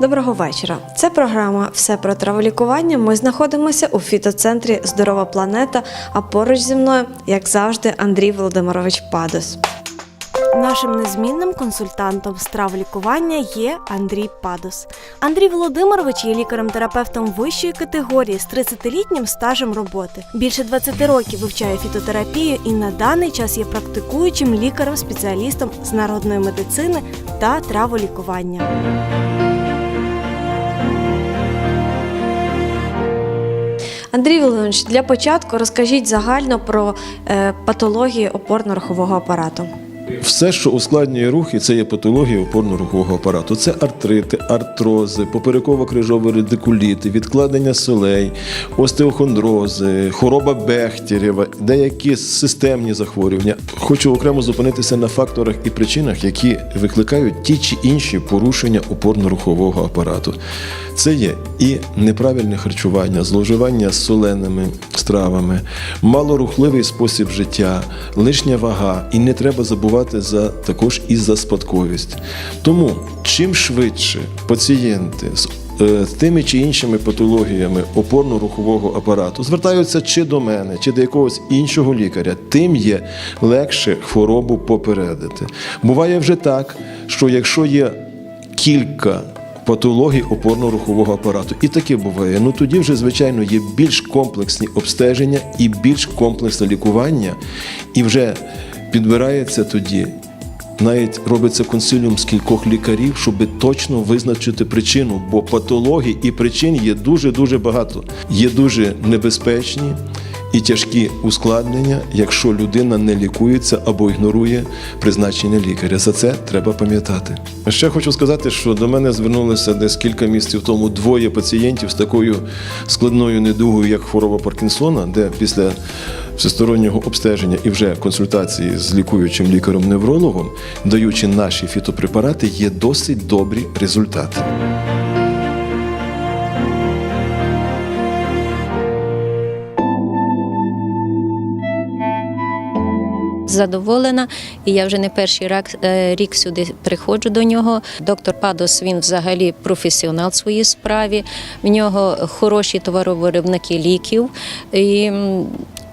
Доброго вечора. Це програма Все про траволікування. Ми знаходимося у фітоцентрі Здорова планета. А поруч зі мною, як завжди, Андрій Володимирович Падос. Нашим незмінним консультантом з травлікування є Андрій Падос. Андрій Володимирович є лікарем-терапевтом вищої категорії з 30-літнім стажем роботи. Більше 20 років вивчає фітотерапію і на даний час є практикуючим лікарем-спеціалістом з народної медицини та траволікування. Андрій Володимирович, для початку розкажіть загально про е, патології опорно-рухового апарату. Все, що ускладнює рухи, це є патологія опорно-рухового апарату. Це артрити, артрози, попереково-крижові радикуліти, відкладення солей, остеохондрози, хвороба Бехтерєва, деякі системні захворювання. Хочу окремо зупинитися на факторах і причинах, які викликають ті чи інші порушення опорно-рухового апарату. Це є і неправильне харчування, зловживання соленими стравами, малорухливий спосіб життя, лишня вага, і не треба забувати за також і за спадковість. Тому чим швидше пацієнти з е, з тими чи іншими патологіями опорно-рухового апарату звертаються чи до мене, чи до якогось іншого лікаря, тим є легше хворобу попередити. Буває вже так, що якщо є кілька патологій опорно-рухового апарату. І таке буває. Ну тоді вже, звичайно, є більш комплексні обстеження і більш комплексне лікування, і вже підбирається тоді. Навіть робиться консиліум з кількох лікарів, щоб точно визначити причину, бо патологій і причин є дуже дуже багато. Є дуже небезпечні і тяжкі ускладнення, якщо людина не лікується або ігнорує призначення лікаря. За це треба пам'ятати. Ще хочу сказати, що до мене звернулися десь кілька місяців тому двоє пацієнтів з такою складною недугою, як хвороба Паркінсона, де після всестороннього обстеження і вже консультації з лікуючим лікарем-неврологом, даючи наші фітопрепарати, є досить добрі результати. задоволена, і я вже не перший е, рік сюди приходжу до нього. Доктор Падос він взагалі професіонал в своїй справі. В нього хороші товаровиробники ліків. І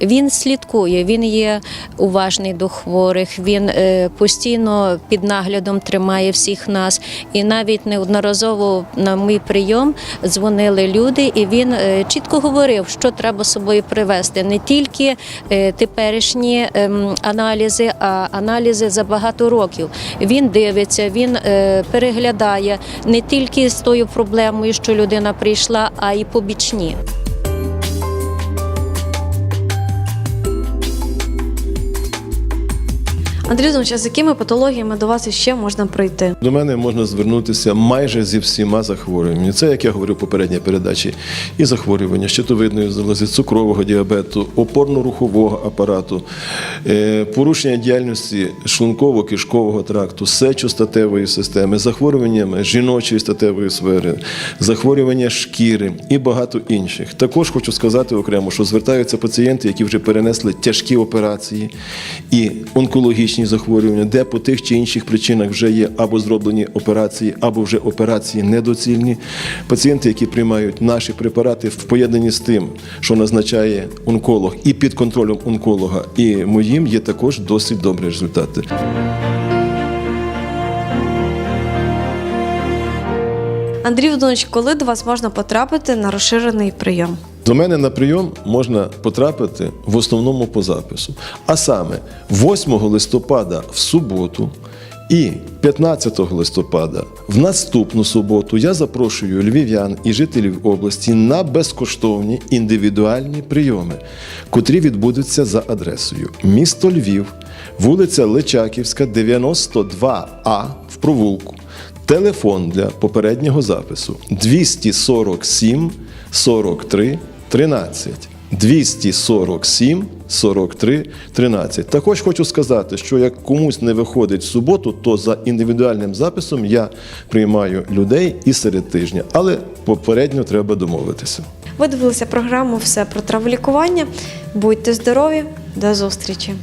він слідкує, він є уважний до хворих, він е, постійно під наглядом тримає всіх нас. І навіть неодноразово на мій прийом дзвонили люди, і він е, чітко говорив, що треба з собою привезти. Не тільки е, теперішні ем, аналізи, а аналізи за багато років. Він дивиться, він переглядає не тільки з тою проблемою, що людина прийшла, а й побічні. Андрій Володимирович, а з якими патологіями до вас іще можна прийти? До мене можна звернутися майже зі всіма захворюваннями. Це, як я говорив в попередній передачі, і захворювання щитовидної залози, цукрового діабету, опорно-рухового апарату, е, порушення діяльності шлунково-кишкового тракту, сечостатевої системи, захворюваннями жіночої статевої сфери, захворювання шкіри і багато інших. Також хочу сказати окремо, що звертаються пацієнти, які вже перенесли тяжкі операції і онкологічні захворювання, де по тих чи інших причинах вже є або зроблені операції, або вже операції недоцільні. Пацієнти, які приймають наші препарати в поєднанні з тим, що назначає онколог, і під контролем онколога, і моїм є також досить добрі результати. Андрій Володимирович, коли до вас можна потрапити на розширений прийом? До мене на прийом можна потрапити в основному по запису. А саме 8 листопада в суботу і 15 листопада в наступну суботу я запрошую львів'ян і жителів області на безкоштовні індивідуальні прийоми, котрі відбудуться за адресою місто Львів, вулиця Личаківська, 92А в провулку. Телефон для попереднього запису 247 43 13. 247 43 13. Також хочу сказати, що як комусь не виходить в суботу, то за індивідуальним записом я приймаю людей і серед тижня, але попередньо треба домовитися. Ви дивилися програму Все про траволікування. Будьте здорові, до зустрічі!